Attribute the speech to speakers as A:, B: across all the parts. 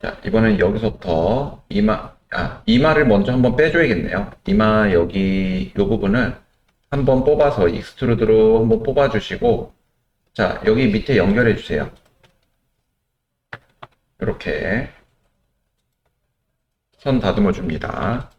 A: 자, 이번엔 여기서부터 이마, 아, 이마를 먼저 한번 빼줘야겠네요. 이마 여기 이 부분을 한번 뽑아서 익스트루드로 한번 뽑아주시고, 자, 여기 밑에 연결해 주세요. 이렇게 선 다듬어 줍니다.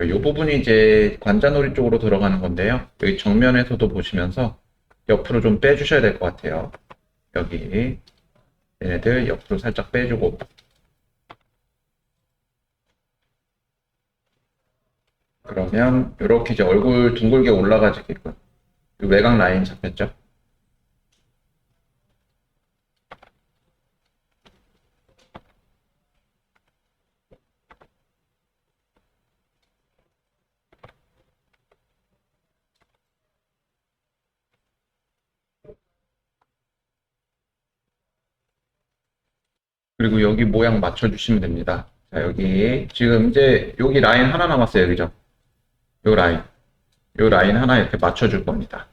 A: 이 부분이 이제 관자놀이 쪽으로 들어가는 건데요. 여기 정면에서도 보시면서 옆으로 좀 빼주셔야 될 것 같아요. 여기 얘네들 옆으로 살짝 빼주고 그러면 이렇게 이제 얼굴 둥글게 올라가지게끔 이 외곽 라인 잡혔죠? 그리고 여기 모양 맞춰주시면 됩니다. 자, 여기 지금 이제 여기 라인 하나 남았어요. 그죠? 요 라인. 요 라인 하나 이렇게 맞춰줄 겁니다.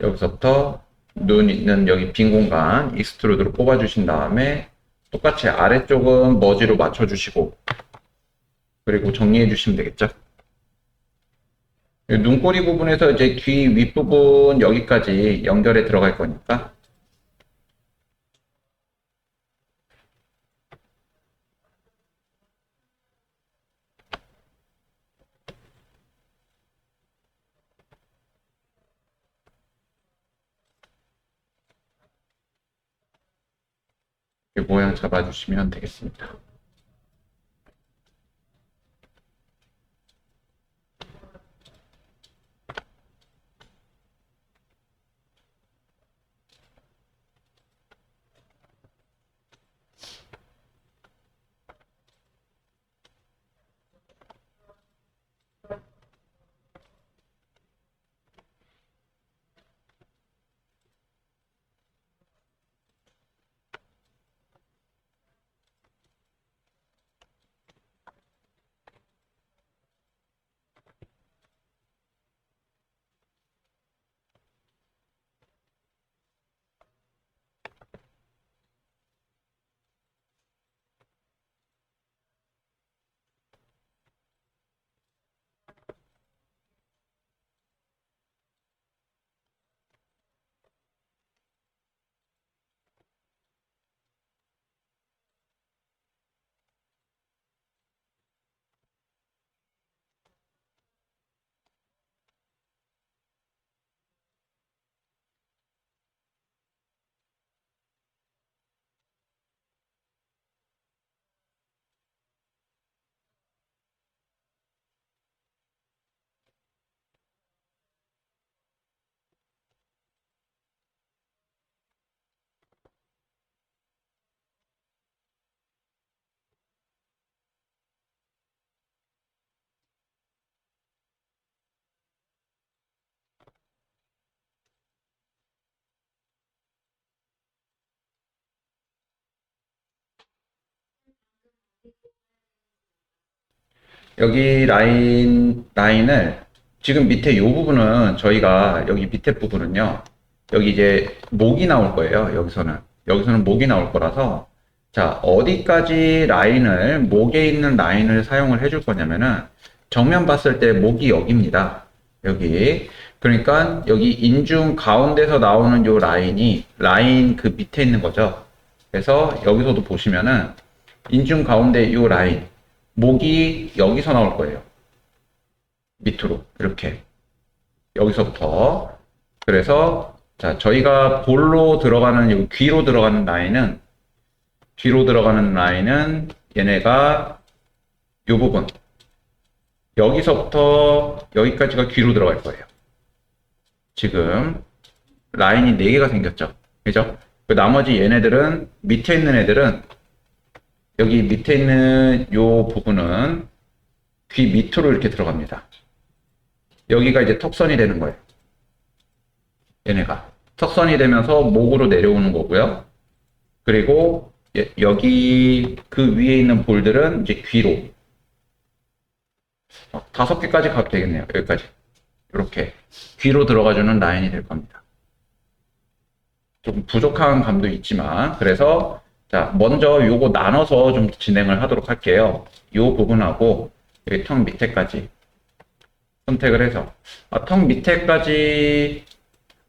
A: 여기서부터 눈 있는 여기 빈 공간 익스트루드로 뽑아주신 다음에 똑같이 아래쪽은 머지로 맞춰주시고 그리고 정리해 주시면 되겠죠? 이 눈꼬리 부분에서 이제 귀 윗부분 여기까지 연결해 들어갈 거니까 모양 잡아주시면 되겠습니다. 여기 라인, 라인을 지금 밑에 이 부분은 저희가 여기 밑에 부분은요. 여기 이제 목이 나올 거예요. 여기서는. 여기서는 목이 나올 거라서 자, 어디까지 라인을 목에 있는 라인을 사용을 해줄 거냐면은 정면 봤을 때 목이 여기입니다. 여기. 그러니까 여기 인중 가운데서 나오는 요 라인이 라인 그 밑에 있는 거죠. 그래서 여기서도 보시면은 인중 가운데 요 라인 목이 여기서 나올 거예요. 밑으로 이렇게 여기서부터 그래서 자 저희가 볼로 들어가는 여기 귀로 들어가는 라인은 귀로 들어가는 라인은 얘네가 이 부분 여기서부터 여기까지가 귀로 들어갈 거예요. 지금 라인이 4개가 생겼죠. 그죠? 그 나머지 얘네들은 밑에 있는 애들은 여기 밑에 있는 요 부분은 귀 밑으로 이렇게 들어갑니다. 여기가 이제 턱선이 되는 거예요. 얘네가. 턱선이 되면서 목으로 내려오는 거고요. 그리고 예- 여기 그 위에 있는 볼들은 이제 귀로. 어, 다섯 개까지 가도 되겠네요. 여기까지. 이렇게. 귀로 들어가주는 라인이 될 겁니다. 좀 부족한 감도 있지만, 그래서, 자, 먼저 요거 나눠서 좀 진행을 하도록 할게요. 요 부분하고, 여기 턱 밑에까지 선택을 해서. 아, 턱 밑에까지,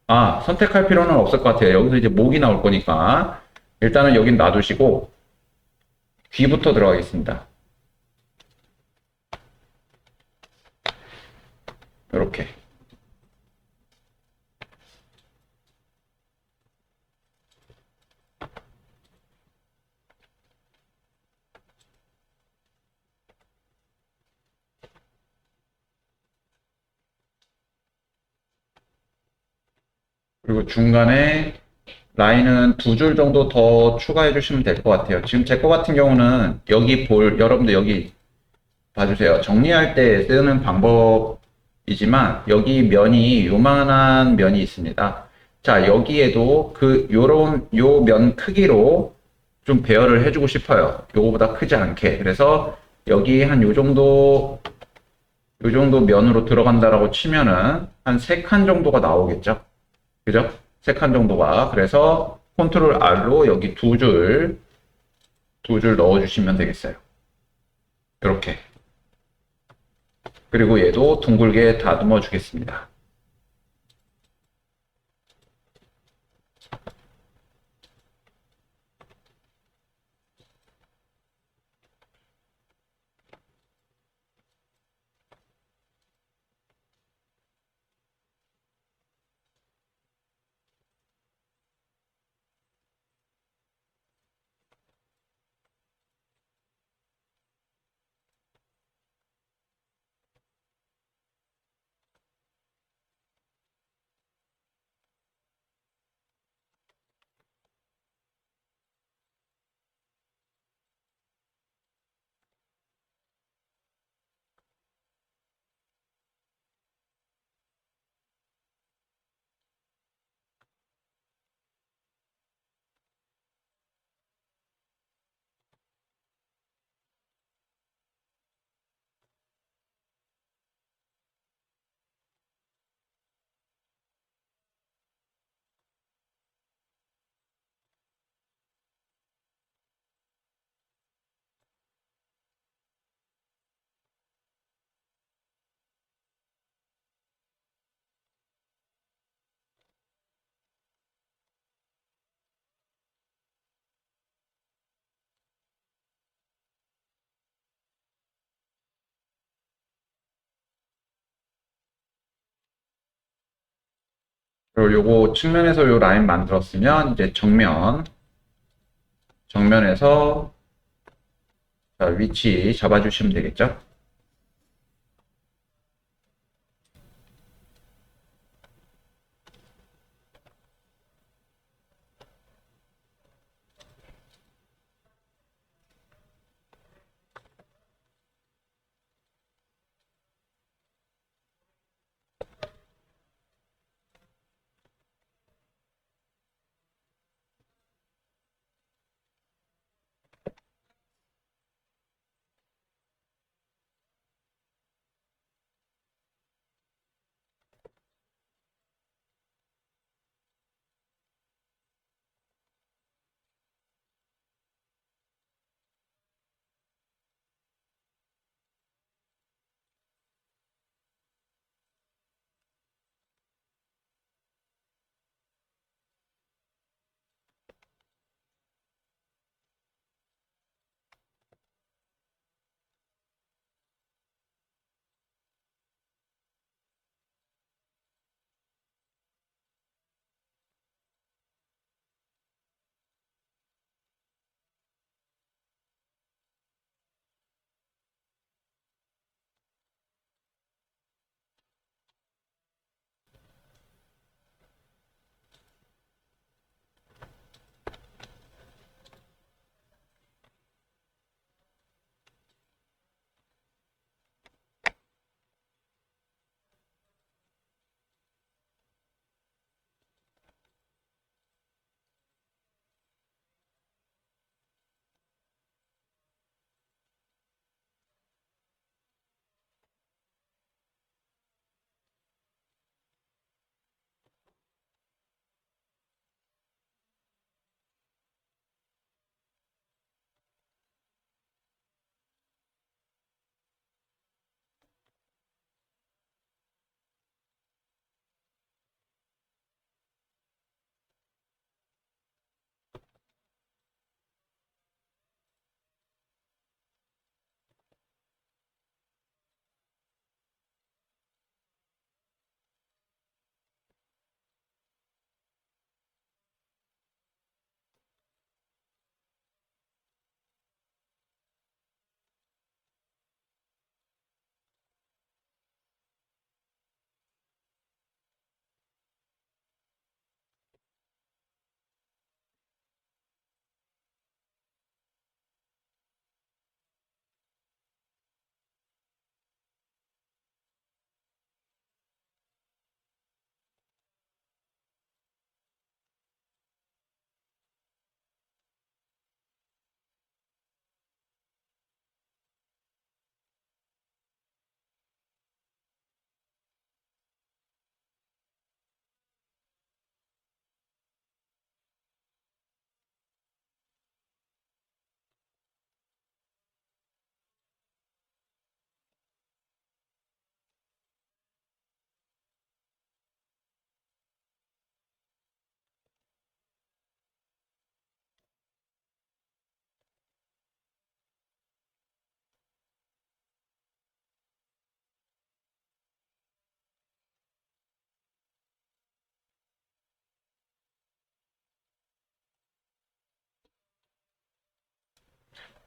A: 아, 선택할 필요는 없을 것 같아요. 여기서 이제 목이 나올 거니까. 일단은 여긴 놔두시고, 귀부터 들어가겠습니다. 이렇게. 그리고 중간에 라인은 두 줄 정도 더 추가해 주시면 될 것 같아요. 지금 제 거 같은 경우는 여기 볼, 여러분들 여기 봐주세요. 정리할 때 쓰는 방법이지만 여기 면이 요만한 면이 있습니다. 자, 여기에도 그 요런 요 면 크기로 좀 배열을 해주고 싶어요. 요거보다 크지 않게. 그래서 여기 한 요 정도 요 정도 면으로 들어간다라고 치면은 한 세 칸 정도가 나오겠죠. 그죠? 세 칸 정도가. 그래서 컨트롤 R로 여기 두 줄, 두 줄 넣어주시면 되겠어요. 이렇게. 그리고 얘도 둥글게 다듬어 주겠습니다. 그리고 요거 측면에서 요 라인 만들었으면 이제 정면, 정면에서 자, 위치 잡아주시면 되겠죠?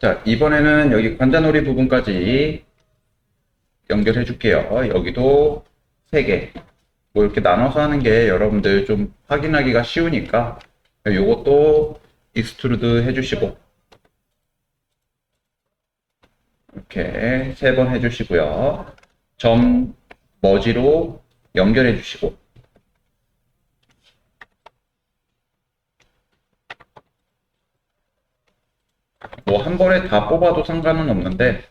A: 자, 이번에는 여기 관자놀이 부분까지 연결해 줄게요. 여기도 3개. 뭐 이렇게 나눠서 하는 게 여러분들 좀 확인하기가 쉬우니까 요것도 익스트루드 해주시고 이렇게 세 번 해주시고요. 점 머지로 연결해 주시고 뭐 한 번에 다 뽑아도 상관은 없는데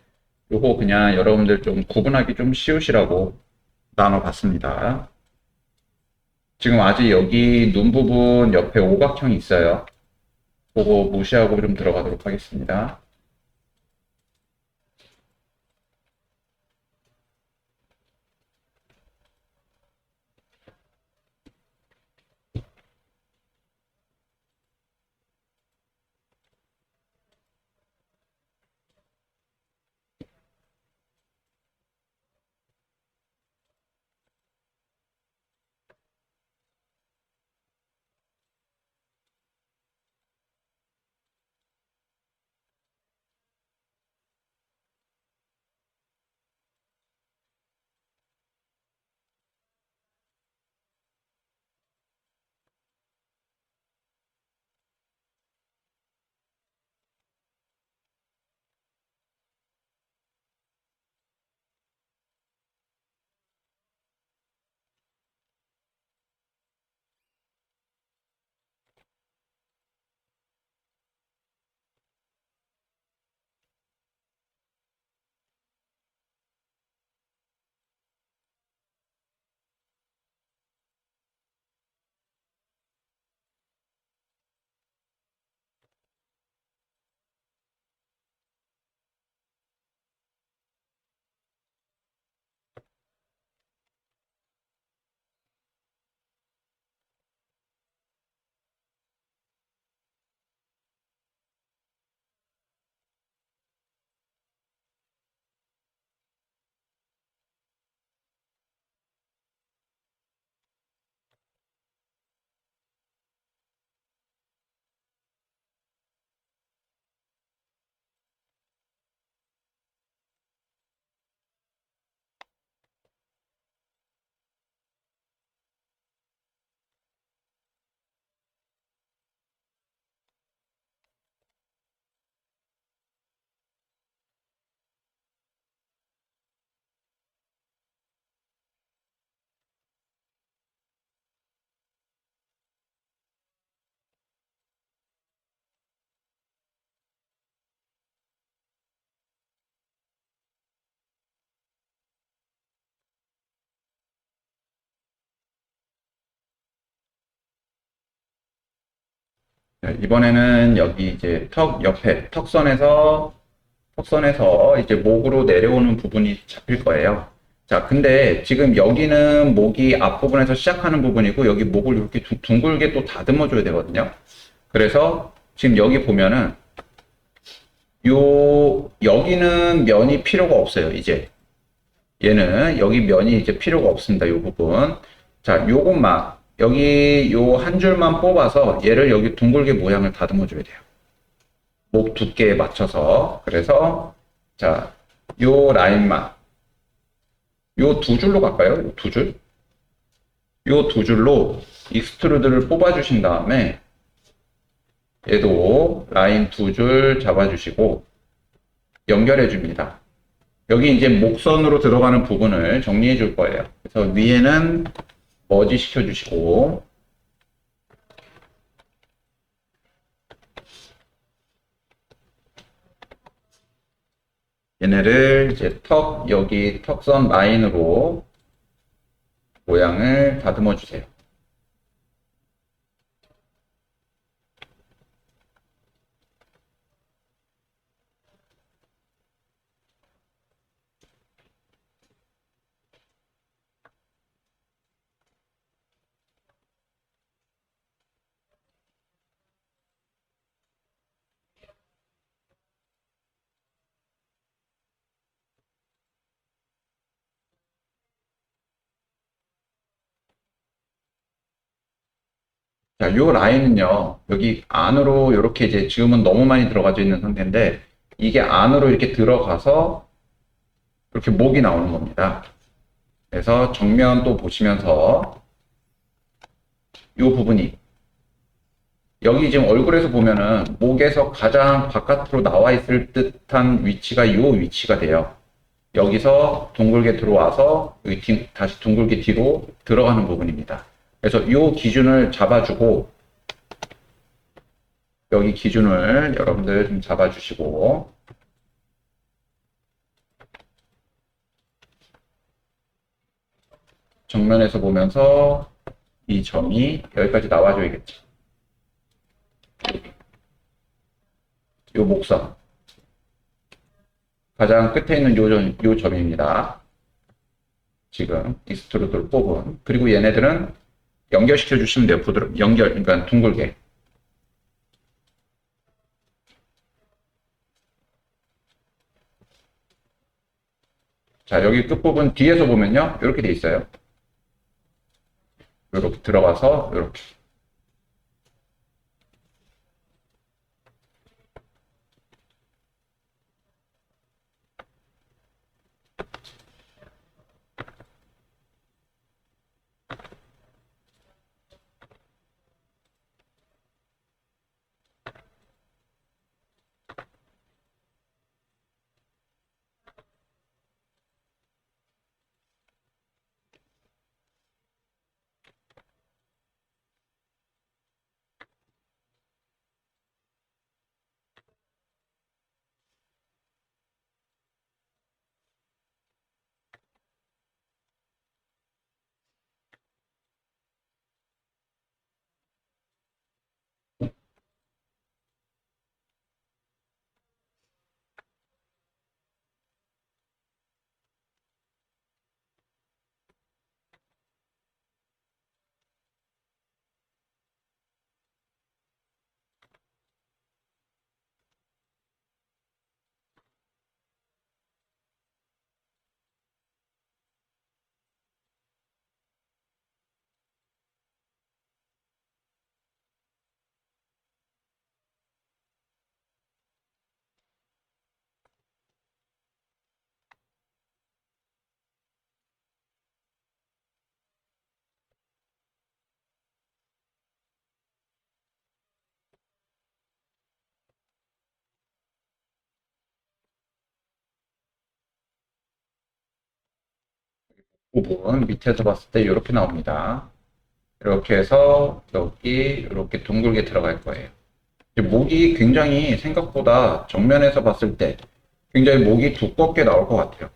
A: 요거 그냥 여러분들 좀 구분하기 좀 쉬우시라고 나눠봤습니다. 지금 아직 여기 눈 부분 옆에 오각형이 있어요. 그거 무시하고 좀 들어가도록 하겠습니다. 이번에는 여기 이제 턱 옆에 턱선에서 턱선에서 이제 목으로 내려오는 부분이 잡힐 거예요. 자, 근데 지금 여기는 목이 앞부분에서 시작하는 부분이고 여기 목을 이렇게 두- 둥글게 또 다듬어 줘야 되거든요. 그래서 지금 여기 보면은 요 여기는 면이 필요가 없어요, 이제. 얘는 여기 면이 이제 필요가 없습니다. 요 부분. 자, 요것만 여기 요 한 줄만 뽑아서 얘를 여기 둥글게 모양을 다듬어 줘야 돼요. 목 두께에 맞춰서. 그래서 자, 요 라인만 요 두 줄로 갈까요? 요두 줄? 요 두 줄로 익스트루드를 뽑아 주신 다음에 얘도 라인 두 줄 잡아 주시고 연결해 줍니다. 여기 이제 목선으로 들어가는 부분을 정리해 줄 거예요. 그래서 위에는 머지 시켜 주시고 얘네를 이제 턱 여기 턱선 라인으로 모양을 다듬어 주세요. 자, 요 라인은요, 여기 안으로 이렇게 이제 지금은 너무 많이 들어가져 있는 상태인데, 이게 안으로 이렇게 들어가서 이렇게 목이 나오는 겁니다. 그래서 정면 또 보시면서 이 부분이 여기 지금 얼굴에서 보면은 목에서 가장 바깥으로 나와 있을 듯한 위치가 이 위치가 돼요. 여기서 둥글게 들어와서 다시 둥글게 뒤로 들어가는 부분입니다. 그래서 이 기준을 잡아주고 여기 기준을 여러분들 좀 잡아주시고 정면에서 보면서 이 점이 여기까지 나와줘야겠죠. 요 목선. 가장 끝에 있는 요, 점, 요 점입니다. 지금 익스트루드를 뽑은. 그리고 얘네들은 연결시켜 주시면 돼요. 부드럽, 연결, 그러니까 둥글게. 자, 여기 끝부분 뒤에서 보면요. 이렇게 돼 있어요. 이렇게 들어가서 이렇게. 부분 밑에서 봤을 때 이렇게 나옵니다. 이렇게 해서 여기 이렇게 둥글게 들어갈 거예요. 목이 굉장히 생각보다 정면에서 봤을 때 굉장히 목이 두껍게 나올 것 같아요.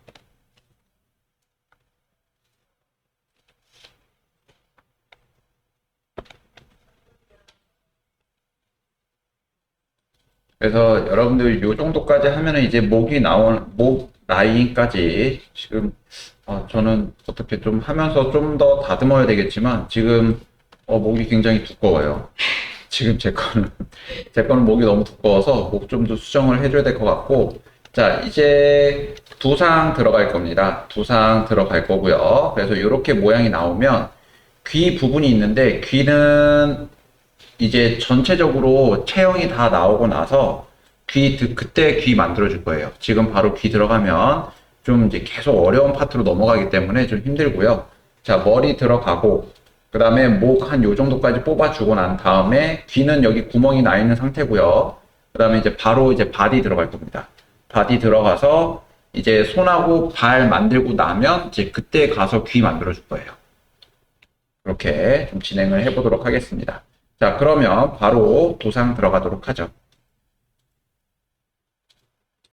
A: 그래서 여러분들 이 정도까지 하면은 이제 목이 나온 목 라인까지 지금 아, 저는 어떻게 좀 하면서 좀 더 다듬어야 되겠지만 지금 어, 목이 굉장히 두꺼워요. 지금 제 거는 제 거는 목이 너무 두꺼워서 목 좀 더 수정을 해줘야 될 것 같고 자 이제 두 상 들어갈 겁니다. 두 상 들어갈 거고요. 그래서 이렇게 모양이 나오면 귀 부분이 있는데 귀는 이제 전체적으로 체형이 다 나오고 나서 귀 드- 그때 귀 만들어 줄 거예요. 지금 바로 귀 들어가면 좀 이제 계속 어려운 파트로 넘어가기 때문에 좀 힘들고요. 자, 머리 들어가고 그 다음에 목 한 요 정도까지 뽑아주고 난 다음에 귀는 여기 구멍이 나 있는 상태고요. 그 다음에 이제 바로 이제 바디 들어갈 겁니다. 바디 들어가서 이제 손하고 발 만들고 나면 이제 그때 가서 귀 만들어 줄 거예요. 그렇게 좀 진행을 해보도록 하겠습니다. 자, 그러면 바로 도상 들어가도록 하죠.